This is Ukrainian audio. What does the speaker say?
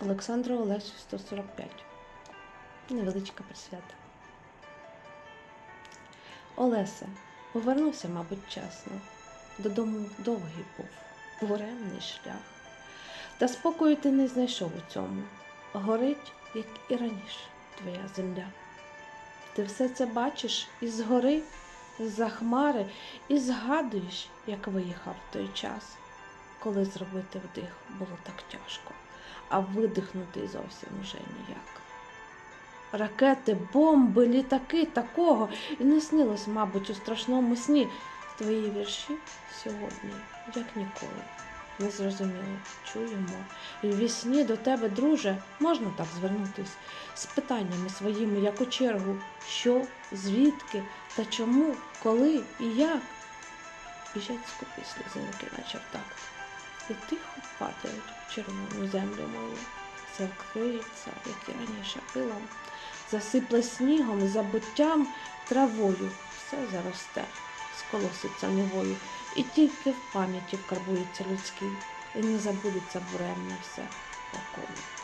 Олександру Олесю 145. Невеличка присвята. Олеся, повернувся, мабуть, часно. Додому довгий був, буремний шлях. Та спокою ти не знайшов у цьому. Горить, як і раніше, твоя земля. Ти все це бачиш із гори, з-за хмари, і згадуєш, як виїхав той час, коли зробити вдих було так тяжко, а видихнути зовсім вже ніяк. Ракети, бомби, літаки такого і не снилось, мабуть, у страшному сні. Твої вірші сьогодні, як ніколи, незрозуміло чуємо. І в вісні до тебе, друже, можна так звернутись з питаннями своїми, як у чергу, що, звідки та чому, коли і як. Біжать скупі сльозинки, наче в і тихо падають в червону землю мою. Все вкриється, як і раніше пилом, засипле снігом, забуттям, травою, все заросте, сколоситься невою, і тільки в пам'яті вкарбується людський, і не забудеться буремне все около.